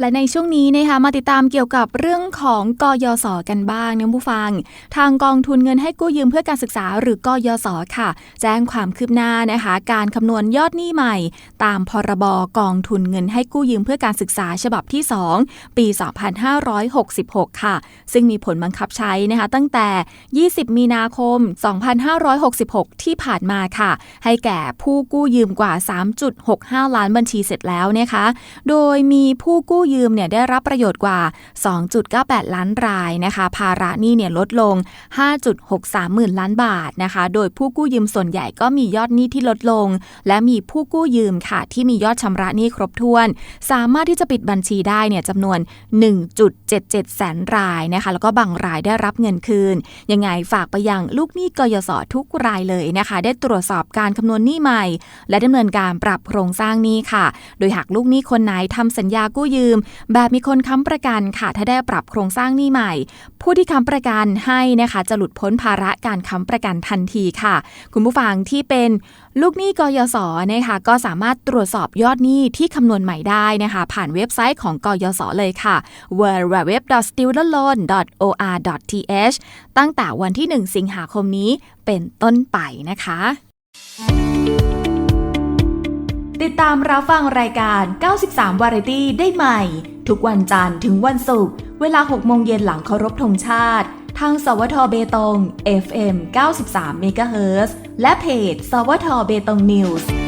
และในช่วงนี้นะคะมาติดตามเกี่ยวกับเรื่องของกยศกันบ้างนะผู้ฟัง ทางกองทุนเงินให้กู้ยืมเพื่อการศึกษาหรือกยศค่ะ แจ้งความคืบหน้านะคะ การคำนวณยอดหนี้ใหม่ ตามพรบกองทุนเงินให้กู้ยืมเพื่อการศึกษาฉบับที่ 2 ปี 2566 ค่ะ ซึ่งมีผลบังคับใช้นะคะตั้งแต่ 20 มีนาคม 2566 ที่ผ่านมาค่ะ ให้แก่ผู้กู้ยืมกว่า 3.65 ล้านบัญชีเสร็จแล้วนะคะ โดยมีผู้กู้ยืมเนี่ยได้รับประโยชน์กว่า 2.98 ล้านรายนะคะ ภาระหนี้เนี่ยลดลง 5.63 หมื่นล้านบาทนะคะ โดยผู้กู้ยืมส่วนใหญ่ก็มียอดหนี้ที่ลดลง และมีผู้กู้ยืมค่ะ ที่มียอดชำระหนี้ครบถ้วน สามารถที่จะปิดบัญชีได้เนี่ยจำนวน 1.77 แสนรายนะคะ แล้วก็บางรายได้รับเงินคืน ยังไงฝากไปยังลูกหนี้กยศทุกรายเลยนะคะ ได้ตรวจสอบการคำนวณหนี้ใหม่ และดำเนินการปรับโครงสร้างหนี้ค่ะ โดยหากลูกหนี้คนไหนทำสัญญากู้ยืมแบบมีคนค้ำประกันค่ะ ถ้าได้ปรับโครงสร้างหนี้ใหม่ ผู้ที่ค้ำประกันให้นะคะ จะหลุดพ้นภาระการค้ำประกันทันทีค่ะ คุณผู้ฟังที่เป็นลูกหนี้กยศนะคะก็สามารถตรวจสอบยอดหนี้ที่คำนวณใหม่ได้นะคะ ผ่านเว็บไซต์ของกยศเลยค่ะ www.studentloan.or.th ตั้งแต่วันที่ 1 สิงหาคมนี้เป็นต้นไปนะคะ ติดตามรับฟังรายการ 93 วาไรตี้ได้ใหม่ ทุกวันจันทร์ถึงวันศุกร์ เวลา 6 โมงเย็นหลังเคารพธงชาติ ทางสวทเบตง FM 93 MHz และเพจ สวทเบตงนิวส์